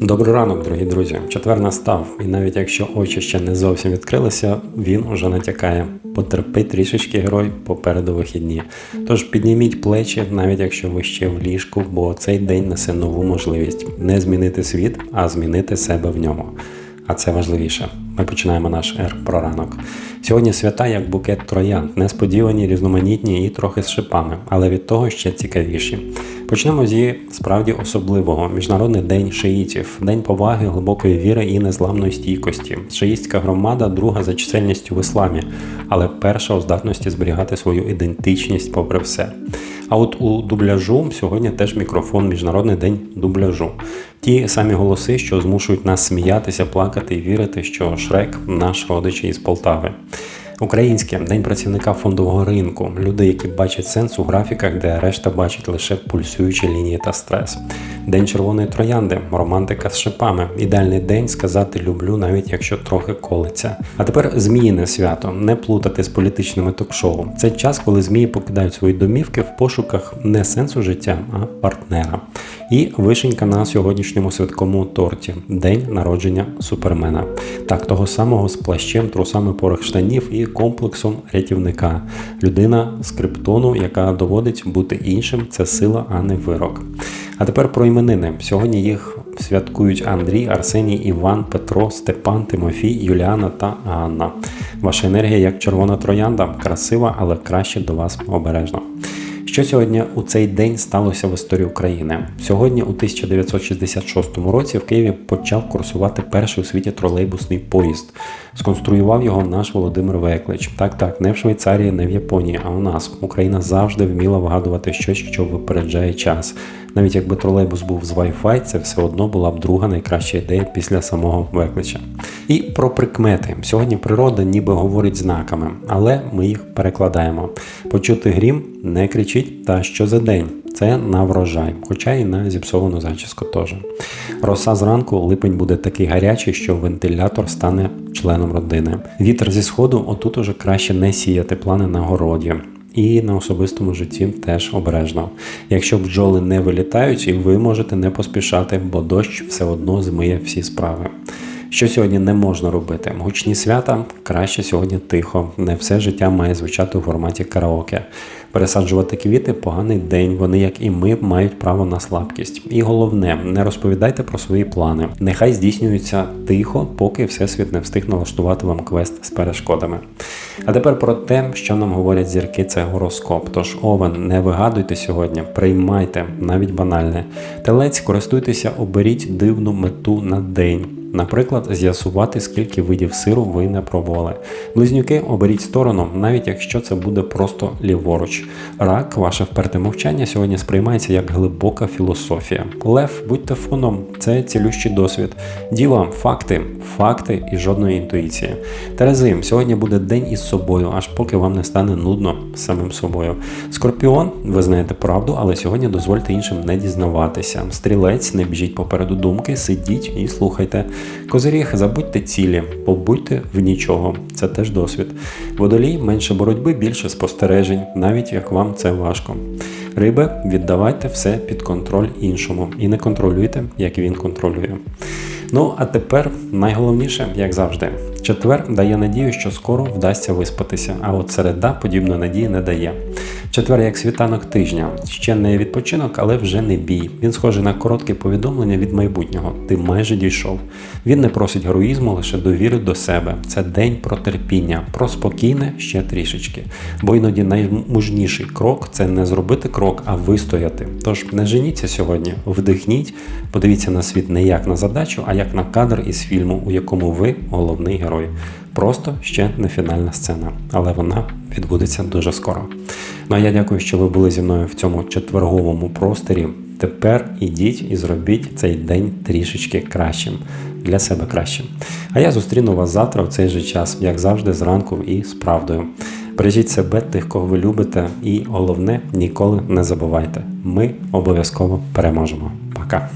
Добрий ранок, дорогі друзі. Четвер настав, і навіть якщо очі ще не зовсім відкрилися, він уже натякає. Потерпи трішечки герой попереду вихідні. Тож підніміть плечі, навіть якщо ви ще в ліжку, бо цей день несе нову можливість не змінити світ, а змінити себе в ньому. А це важливіше. Ми починаємо наш ер про ранок. Сьогодні свята як букет троянд, несподівані, різноманітні і трохи з шипами, але від того ще цікавіші. Почнемо з справді особливого міжнародний день шиїтів, день поваги, глибокої віри і незламної стійкості. Шиїстська громада друга за чисельністю в ісламі, але перша у здатності зберігати свою ідентичність попри все. А от у дубляжу сьогодні теж мікрофон Міжнародний день дубляжу. Ті самі голоси, що змушують нас сміятися, плакати і вірити, що Шрек наш родич із Полтави. Українське день працівника фондового ринку. Люди, які бачать сенс у графіках, де решта бачить лише пульсуючі лінії та стрес. День червоної троянди, романтика з шипами. Ідеальний день сказати люблю, навіть якщо трохи колиться. А тепер зміїне свято, не плутати з політичними ток-шоу. Це час, коли змії покидають свої домівки в пошуках не сенсу життя, а партнера. І вишенька на сьогоднішньому святковому торті день народження супермена. Так, того самого з плащем, трусами порох штанів і комплексом рятівника. Людина з криптону, яка доводить бути іншим, це сила, а не вирок. А тепер про іменини. Сьогодні їх святкують Андрій, Арсеній, Іван, Петро, Степан, Тимофій, Юліана та Анна. Ваша енергія як червона троянда, красива, але краще до вас обережно. Що сьогодні у цей день сталося в історії України? Сьогодні, у 1966 році, в Києві почав курсувати перший у світі тролейбусний поїзд. Сконструював його наш Володимир Веклич. Так, так, не в Швейцарії, не в Японії, а у нас. Україна завжди вміла вгадувати щось, що випереджає час. Навіть якби тролейбус був з Wi-Fi, це все одно була б друга найкраща ідея після самого Веклича. І про прикмети. Сьогодні природа ніби говорить знаками, але ми їх перекладаємо. Почути грім, не кричіть, та що за день. Це на врожай, хоча і на зіпсовану зачіску теж. Роса зранку липень буде такий гарячий, що вентилятор стане членом родини. Вітер зі сходу отут уже краще не сіяти плани на городі. І на особистому житті теж обережно. Якщо бджоли не вилітають, і ви можете не поспішати, бо дощ все одно змиє всі справи. Що сьогодні не можна робити? Гучні свята краще сьогодні тихо. Не все життя має звучати у форматі караоке. Пересаджувати квіти поганий день. Вони, як і ми, мають право на слабкість. І головне, не розповідайте про свої плани. Нехай здійснюються тихо, поки всесвіт не встиг налаштувати вам квест з перешкодами. А тепер про те, що нам говорять зірки, це гороскоп. Тож овен, не вигадуйте сьогодні, приймайте навіть банальне. Телець, користуйтеся, оберіть дивну мету на день. Наприклад, з'ясувати, скільки видів сиру ви не пробували. Близнюки оберіть сторону, навіть якщо це буде просто ліворуч. Рак, ваше вперте мовчання сьогодні сприймається як глибока філософія. Лев, будьте фоном, це цілющий досвід. Діва, факти, факти і жодної інтуїції. Терези, сьогодні буде день із собою, аж поки вам не стане нудно самим собою. Скорпіон, ви знаєте правду, але сьогодні дозвольте іншим не дізнаватися. Стрілець, не біжіть попереду думки, сидіть і слухайте. Козиріг, забудьте цілі, побудьте в нічого. Це теж досвід. Водолій менше боротьби, більше спостережень, навіть як вам це важко. Риби, віддавайте все під контроль іншому і не контролюйте, як він контролює. Ну, а тепер найголовніше, як завжди, четвер дає надію, що скоро вдасться виспатися, а от середа подібної надії не дає. Четвер як світанок тижня. Ще не відпочинок, але вже не бій. Він схожий на коротке повідомлення від майбутнього. Ти майже дійшов. Він не просить героїзму, лише довіри до себе. Це день про терпіння, про спокійне ще трішечки. Бо іноді наймужніший крок це не зробити крок, а вистояти. Тож не женіться сьогодні, вдихніть, подивіться на світ не як на задачу, а як на кадр із фільму, у якому ви головний герой. Просто ще не фінальна сцена, але вона відбудеться дуже скоро. Ну а я дякую, що ви були зі мною в цьому четверговому просторі. Тепер ідіть і зробіть цей день трішечки кращим для себе кращим. А я зустріну вас завтра в цей же час, як завжди, зранку і з правдою. Бережіть себе, тих, кого ви любите, і головне, ніколи не забувайте. Ми обов'язково переможемо. Пока.